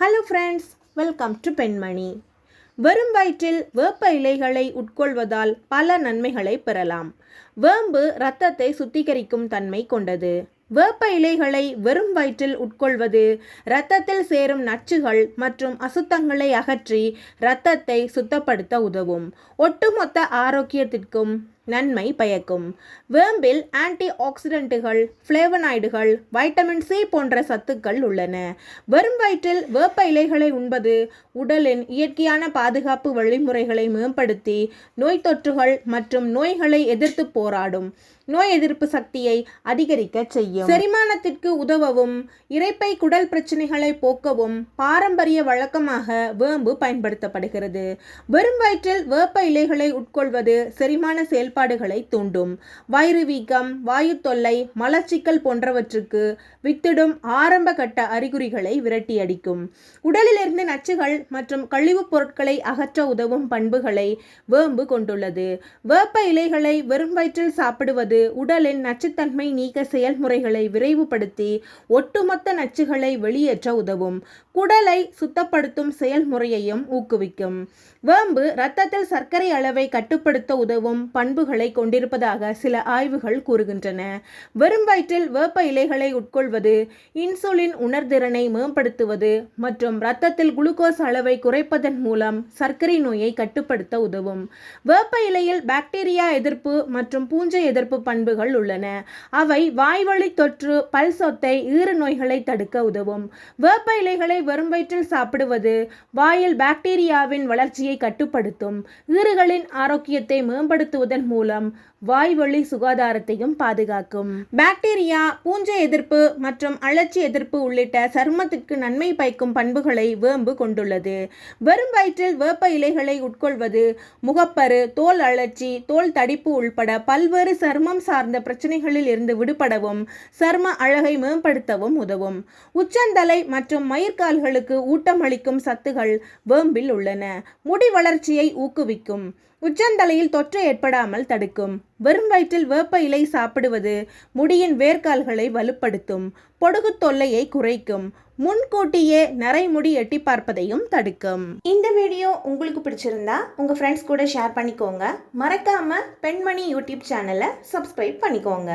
Hello friends welcome to பெண்மணி வெறும் வயிற்றில் வேப்ப இலைகளை உட்கொள்வதால் பல நன்மைகளை பெறலாம். வேம்பு இரத்தத்தை சுத்திகரிக்கும் தன்மை கொண்டது. வேப்ப இலைகளை வெறும் வயிற்றில் உட்கொள்வது இரத்தத்தில் சேரும் நச்சுகள் மற்றும் அசுத்தங்களை அகற்றி இரத்தத்தை சுத்தப்படுத்த உதவும். ஒட்டுமொத்த ஆரோக்கியத்திற்கும் நன்மை பயக்கும். வேம்பில் ஆன்டி ஆக்சிடென்ட்டுகள் ஃப்ளேவனாய்டுகள் வைட்டமின் சி போன்ற சத்துக்கள் உள்ளன. வெறும் வயிற்றில் வேப்ப இலைகளை உண்பது உடலின் இயற்கையான பாதுகாப்பு வழிமுறைகளை மேம்படுத்தி நோய் தொற்றுகள் மற்றும் நோய்களை எதிர்த்து போராடும். நோய் எதிர்ப்பு சக்தியை அதிகரிக்க செய்யும். செரிமானத்திற்கு உதவவும் இறைப்பை குடல் பிரச்சனைகளை போக்கவும் பாரம்பரிய வழக்கமாக வேம்பு பயன்படுத்தப்படுகிறது. வெறும் வயிற்றில் வேப்ப இலைகளை உட்கொள்வது செரிமான செயல்பாடு செயல்பாடுகளை தூண்டும். வயிறு வீக்கம் வாயு தொல்லை மலச்சிக்கல் போன்றவற்றுக்கு வித்திடும் ஆரம்ப கட்ட அறிகுறிகளை விரட்டியடிக்கும் உடலிலிருந்து நச்சுகள் மற்றும் கழிவுப் பொருட்களை அகற்ற உதவும் பண்புகளை வேம்பு கொண்டுள்ளது. வேப்ப இலைகளை வெறும் வயிற்றில் சாப்பிடுவது உடலின் நச்சுத்தன்மை நீக்க செயல்முறைகளை விரைவுபடுத்தி ஒட்டுமொத்த நச்சுகளை வெளியேற்ற உதவும். குடலை சுத்தப்படுத்தும் செயல்முறையையும் ஊக்குவிக்கும். வேம்பு இரத்தத்தில் சர்க்கரை அளவை கட்டுப்படுத்த உதவும் பண்பு பண்புகளை கொண்டிருப்பதாக சில ஆய்வுகள் கூறுகின்றன. வெறும் வயிற்றில் வேப்ப இலைகளை உட்கொள்வது இன்சுலின் உணர்திறனை மேம்படுத்துவது மற்றும் இரத்தத்தில் குளுக்கோஸ் அளவை குறைப்பதன் மூலம் சர்க்கரை நோயை கட்டுப்படுத்த உதவும். வேப்ப இலையில் பாக்டீரியா எதிர்ப்பு மற்றும் பூஞ்சை எதிர்ப்பு பண்புகள் உள்ளன. அவை வாய்வழி தொற்று பல் சொத்தை ஈறு நோய்களை தடுக்க உதவும். வேப்ப இலைகளை வெறும் வயிற்றில் சாப்பிடுவது வாயில் பாக்டீரியாவின் வளர்ச்சியை கட்டுப்படுத்தும். ஈறுகளின் ஆரோக்கியத்தை மேம்படுத்துவதன் மூலம் வாய்வழி சுகாதாரத்தையும் பாதுகாக்கும். பாக்டீரியா பூஞ்சை எதிர்ப்பு மற்றும் அழற்சி எதிர்ப்பு உள்ளிட்ட சருமத்திற்கு நன்மை பயக்கும் பண்புகளை வேம்பு கொண்டுள்ளது. வெறும் வயிற்றில் வேப்ப இலைகளை உட்கொள்வது முகப்பரு தோல் அழற்சி தோல் தடிப்பு உள்பட பல்வேறு சருமம் சார்ந்த பிரச்சனைகளில் இருந்து விடுபடவும் சரும அழகை மேம்படுத்தவும் உதவும். உச்சந்தலை மற்றும் மயிர்கால்களுக்கு ஊட்டமளிக்கும் சத்துகள் வேம்பில் உள்ளன. முடி வளர்ச்சியை ஊக்குவிக்கும். உச்சந்தலையில் தொற்று ஏற்படாமல் தடுக்கும். வெறும் வயிற்றில் வேப்ப இலை சாப்பிடுவது முடியின் வேர்க்கால்களை வலுப்படுத்தும். பொடுகு தொல்லையை குறைக்கும். முன்கூட்டியே நரைமுடி எட்டி பார்ப்பதையும் தடுக்கும். இந்த வீடியோ உங்களுக்கு பிடிச்சிருந்தா உங்கள் ஃப்ரெண்ட்ஸ் கூட ஷேர் பண்ணிக்கோங்க. மறக்காமல் பெண்மணி யூடியூப் சேனலை சப்ஸ்கிரைப் பண்ணிக்கோங்க.